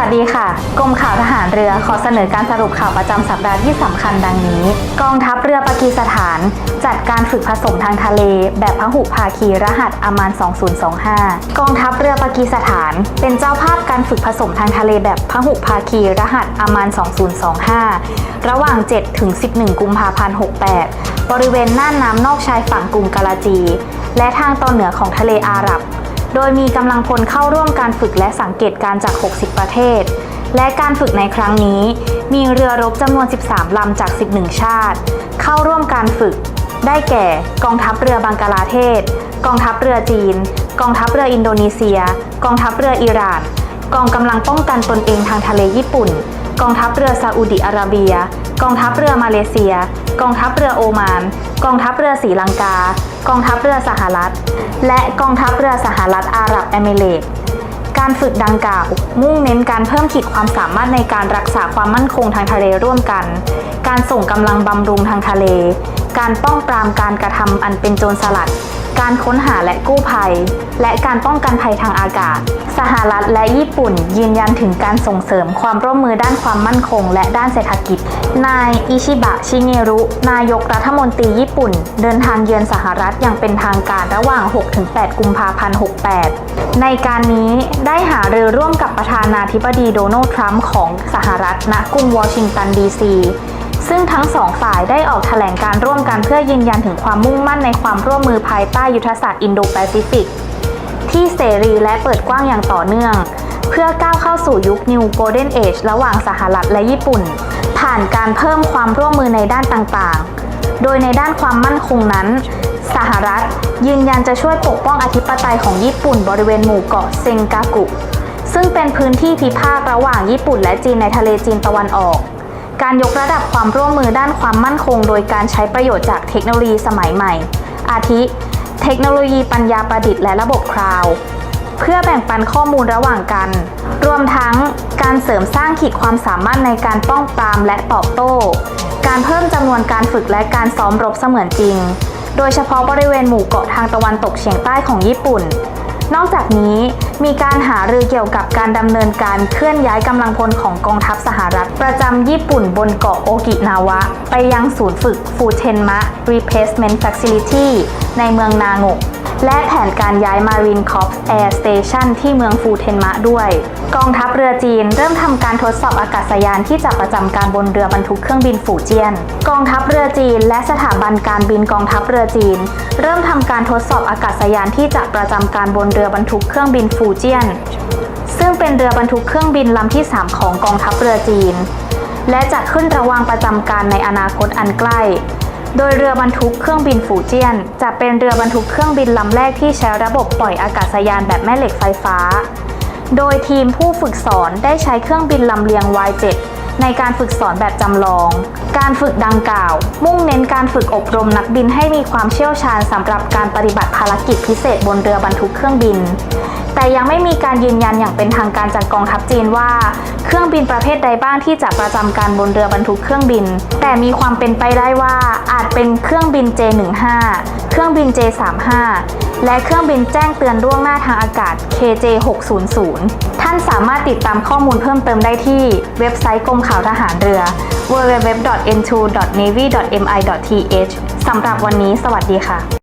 วัสดีค่ะ กรมข่าวทหารเรือขอเสนอการสรุปข่าวประจำสัปดาห์ที่สำคัญดังนี้ กองทัพเรือปากีสถาน จัดการฝึกผสมทางทะเล แบบพหุภาคีรหัสอามาน 2025 กองทัพเรือปากีสถาน เป็นเจ้าภาพการฝึกผสมทางทะเลแบบพหุภาคีรหัสอามาน 2025 ระหว่าง 7 ถึง 11 กุมภาพันธ์ 68 บริเวณน่านน้ำนอกชายฝั่งกรุงกาลาจี และทางตอนเหนือของทะเลอาหรับ โดยมีกำลังพลเข้าร่วมการฝึกและสังเกตการจาก 60 ประเทศ และการฝึกในครั้งนี้ มีเรือรบจำนวน 13 ลำจาก 11 ชาติ เข้าร่วมการฝึก ได้แก่ กองทัพเรือบังกลาเทศ กองทัพเรือจีน กองทัพเรืออินโดนีเซีย กองทัพเรืออิหร่าน กองกำลังป้องกันตนเองทางทะเลญี่ปุ่น กองทัพเรือซาอุดิอาระเบีย กองทัพเรือมาเลเซีย กองทัพเรือโอมาน กองทัพเรือศรีลังกา กองทัพเรือสหรัฐ และกองทัพเรือสหรัฐอาหรับเอมิเรตส์การฝึกดังกล่าว มุ่งเน้นการเพิ่มขีดความสามารถในการรักษาความมั่นคงทางทะเลร่วมกัน การส่งกำลังบำรุงทางทะเล การป้องปรามการกระทำอันเป็นโจรสลัด การค้นหาและกู้ภัย และการป้องกันภัยทางอากาศ สหรัฐและญี่ปุ่น ยืนยันถึงการส่งเสริมความร่วมมือด้านความมั่นคง และด้านเศรษฐกิจ นายอิชิบะชิเงรุ นายกรัฐมนตรีญี่ปุ่น เดินทางเยือนสหรัฐอย่างเป็นทางการระหว่าง 6-8 กุมภาพันธ์ 68 ในการนี้ได้หารือร่วมกับประธานาธิบดีโดนัลด์ทรัมป์ของสหรัฐณกรุงวอชิงตันดีซีซึ่งทั้งสองฝ่ายได้ออกแถลงการร่วมกันเพื่อยืนยันถึงความมุ่งมั่นในความร่วมมือภายใต้ยุทธศาสตร์อินโดแปซิฟิก ที่เสรีและเปิดกว้างอย่างต่อเนื่อง เพื่อก้าวเข้าสู่ยุค New Golden Age ระหว่างสหรัฐและญี่ปุ่น ผ่านการเพิ่มความร่วมมือในด้านต่างๆ โดยในด้านความมั่นคงนั้น สหรัฐยืนยันจะช่วยปกป้องอธิปไตยของญี่ปุ่นบริเวณหมู่เกาะเซงกากุ ซึ่งเป็นพื้นที่พิพาทระหว่างญี่ปุ่นและจีนในทะเลจีนตะวันออกการยกระดับความร่วมมือด้านความมั่นคง โดยการใช้ประโยชน์จากเทคโนโลยีสมัยใหม่ อาทิ เทคโนโลยีปัญญาประดิษฐ์และระบบคลาวด์เพื่อแบ่งปันข้อมูลระหว่างกัน รวมทั้งการเสริมสร้างขีดความสามารถในการป้องปรามและตอบโต้ การเพิ่มจำนวนการฝึกและการซ้อมรบเสมือนจริง โดยเฉพาะบริเวณหมู่เกาะทางตะวันตกเฉียงใต้ของญี่ปุ่น นอกจากนี้มีการหารือเกี่ยวกับการดำเนินการเคลื่อนย้ายกำลังพลของกองทัพสหรัฐ ประจำญี่ปุ่นบนเกาะโอกินาวะ ไปยังศูนย์ฝึกฟูเทนมะ Replacement Facility ในเมืองนางก และแผนการย้าย Marine Corps Air Station ที่เมืองฟูเทนมะด้วย กองทัพเรือจีนเริ่มทำการทดสอบอากาศยานที่จะประจำการบนเรือบรรทุกเครื่องบินฝูเจียน กองทัพเรือจีน และสถาบันการบินกองทัพเรือจีน เริ่มทำการทดสอบอากาศยานที่จะประจำการบนเรือบรรทุกเครื่องบินฟูเจียน ซึ่งเป็นเรือบรรทุกเครื่องบินลำที่ 3 ของกองทัพเรือจีน และจะขึ้นระวางประจำการในอนาคตอันใกล้ โดยเรือบรรทุกเครื่องบินฝูเจียน จะเป็นเรือบรรทุกเครื่องบินลำแรกที่ใช้ระบบปล่อยอากาศยานแบบแม่เหล็กไฟฟ้า โดยทีมผู้ฝึกสอนได้ใช้เครื่องบินลำเลียง Y7 ในการฝึกสอนแบบจำลอง การฝึกดังกล่าว มุ่งเน้นการฝึกอบรมนักบินให้มีความเชี่ยวชาญสำหรับการปฏิบัติภารกิจพิเศษบนเรือบรรทุกเครื่องบิน แต่ยังไม่มีการยืนยันอย่างเป็นทางการจากกองทัพจีนว่า เครื่องบินประเภทใดบ้างที่จะประจำการบนเรือบรรทุกเครื่องบิน แต่มีความเป็นไปได้ว่าอาจ เป็นเครื่องบิน J15 เครื่องบิน J35 และเครื่องบินแจ้งเตือนล่วงหน้าทางอากาศ KJ600 ท่านสามารถติดตามข้อมูลเพิ่มเติมได้ที่เว็บไซต์กรมข่าวทหารเรือ www.n2.navy.mi.th สำหรับวันนี้สวัสดีค่ะ